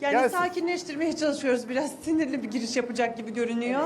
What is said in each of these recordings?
Yani Gelsin. sakinleştirmeye çalışıyoruz. Biraz sinirli bir giriş yapacak gibi görünüyor.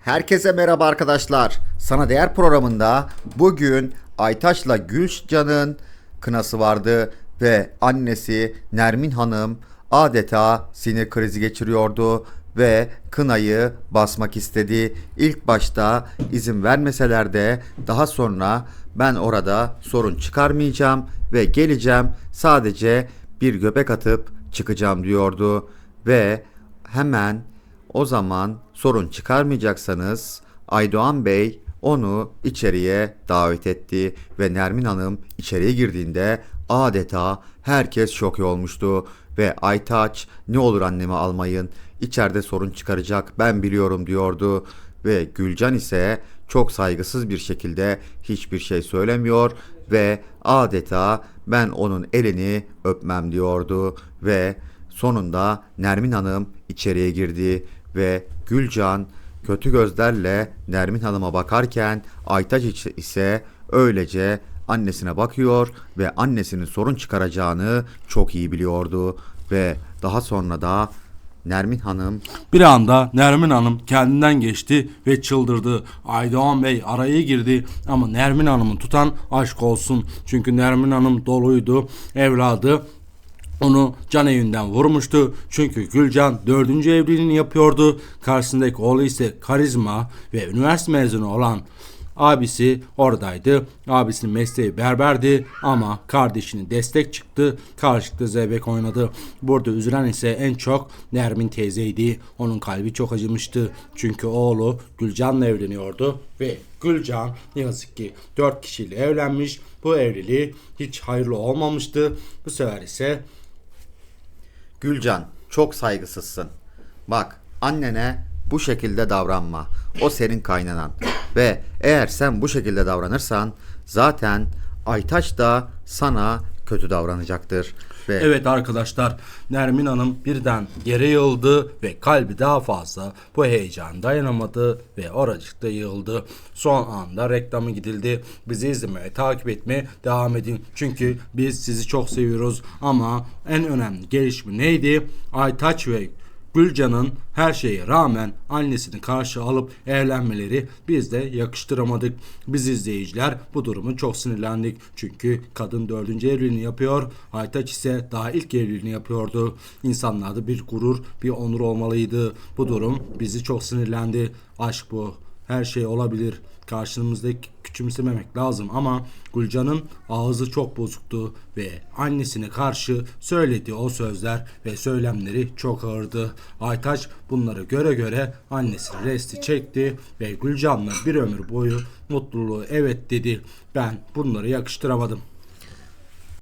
Herkese merhaba arkadaşlar. Sana Değer programında bugün Aytaç'la Gülcan'ın kınası vardı ve annesi Nermin Hanım adeta sinir krizi geçiriyordu ve kınayı basmak istedi. İlk başta izin vermeseler de daha sonra ben orada sorun çıkarmayacağım ve geleceğim sadece bir göbek atıp çıkacağım diyordu ve hemen o zaman sorun çıkarmayacaksanız Aydoğan Bey onu içeriye davet etti ve Nermin Hanım içeriye girdiğinde adeta herkes şok olmuştu ve Aytaç ne olur annemi almayın içeride sorun çıkaracak ben biliyorum diyordu ve Gülcan ise çok saygısız bir şekilde hiçbir şey söylemiyor ve adeta ben onun elini öpmem diyordu ve sonunda Nermin Hanım içeriye girdi ve Gülcan kötü gözlerle Nermin Hanım'a bakarken Aytaç ise- öylece annesine bakıyor ve annesinin sorun çıkaracağını çok iyi biliyordu ve daha sonra da Nermin Hanım Bir anda Nermin Hanım kendinden geçti ve çıldırdı. Aydoğan Bey araya girdi ama Nermin Hanım'ı tutan aşk olsun. Çünkü Nermin Hanım doluydu. Evladı onu can evinden vurmuştu. Çünkü Gülcan dördüncü evliliğini yapıyordu. Karşısındaki oğlu ise karizma ve üniversite mezunu olan Abisi oradaydı. Abisinin mesleği berberdi ama kardeşinin destek çıktı. Karşılıklı zeybek oynadı. Burada üzülen ise en çok Nermin teyzeydi. Onun kalbi çok acımıştı. Çünkü oğlu Gülcan'la evleniyordu ve Gülcan ne yazık ki 4 kişiyle evlenmiş. Bu evliliği hiç hayırlı olmamıştı. Bu sefer ise Gülcan çok saygısızsın. Bak annene bu şekilde davranma. O senin kaynanan. Ve eğer sen bu şekilde davranırsan zaten Aytaç da sana kötü davranacaktır. Ve Evet arkadaşlar Nermin Hanım birden yere yığıldı ve kalbi daha fazla bu heyecan dayanamadı ve oracıkta yığıldı. Son anda reklamı gidildi. Bizi izlemeye, takip etmeye devam edin. Çünkü biz sizi çok seviyoruz ama en önemli gelişme neydi? Aytaç ve Gülcan'ın her şeye rağmen annesini karşı alıp evlenmeleri biz de yakıştıramadık. Biz izleyiciler bu durumu çok sinirlendik. Çünkü kadın dördüncü evliliğini yapıyor. Aytaç ise daha ilk evliliğini yapıyordu. İnsanlarda bir gurur, bir onur olmalıydı. Bu durum bizi çok sinirlendi. Aşk bu. Her şey olabilir. Karşımızdaki küçümsememek lazım ama Gülcan'ın ağzı çok bozuktu ve annesine karşı söylediği o sözler ve söylemleri çok ağırdı. Aytaç bunları göre göre annesini resti çekti ve Gülcan'la bir ömür boyu mutluluğu evet dedi. Ben bunları yakıştıramadım.